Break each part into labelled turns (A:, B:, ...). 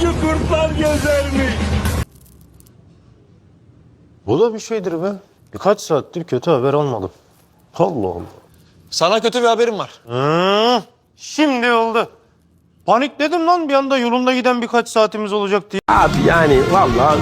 A: avcı kurtlar gezermiş.
B: Bu da bir şeydir be. Birkaç saattir kötü haber almadım. Allah Allah.
C: Sana kötü bir haberim var.
B: Hı, şimdi oldu. Panikledim lan bir anda yolunda giden birkaç saatimiz olacak diye.
D: Abi yani vallahi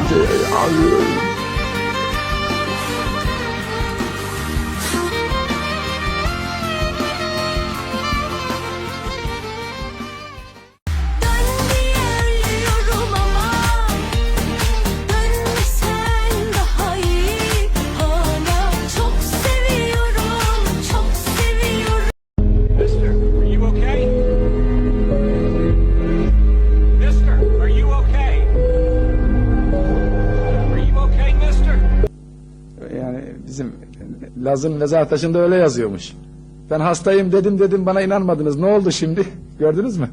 E: bizim Laz'ın mezar taşında öyle yazıyormuş. Ben hastayım dedim dedim bana inanmadınız. Ne oldu şimdi? Gördünüz mü?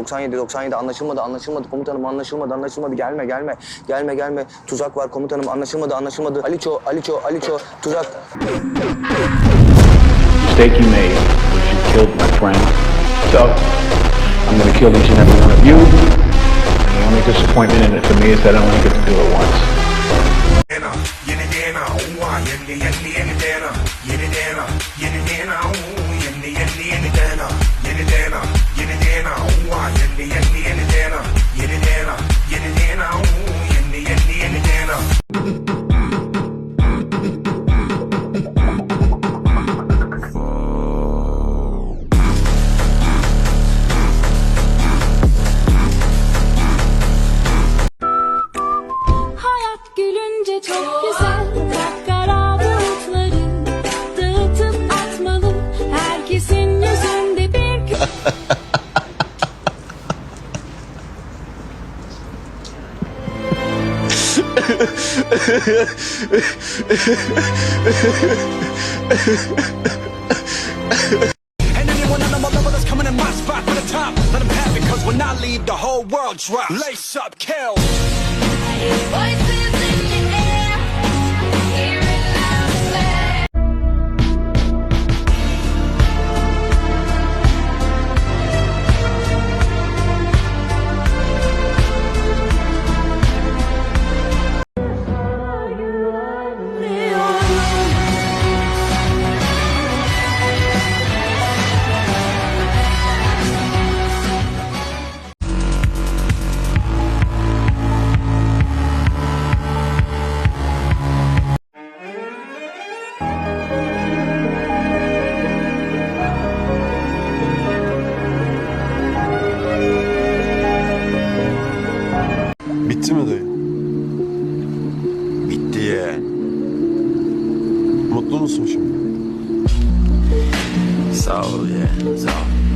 F: 97 97 anlaşılmadı anlaşılmadı. Komutanım anlaşılmadı anlaşılmadı. Gelme gelme. Gelme gelme. Tuzak var komutanım. Anlaşılmadı anlaşılmadı. Aliço Aliço Aliço. Tuzak.
G: Mistake you made. Was you killed my friend. So, I'm gonna kill each and every one of you. And the only disappointment in it for me is that I only get to do it once.
H: And anyone on the level that's coming in my spot for the top, let them have it, cause when I leave, the whole world drops. Lace up, kill.
I: Voices
B: musun şimdi?
F: sağ ol ya sağ ol.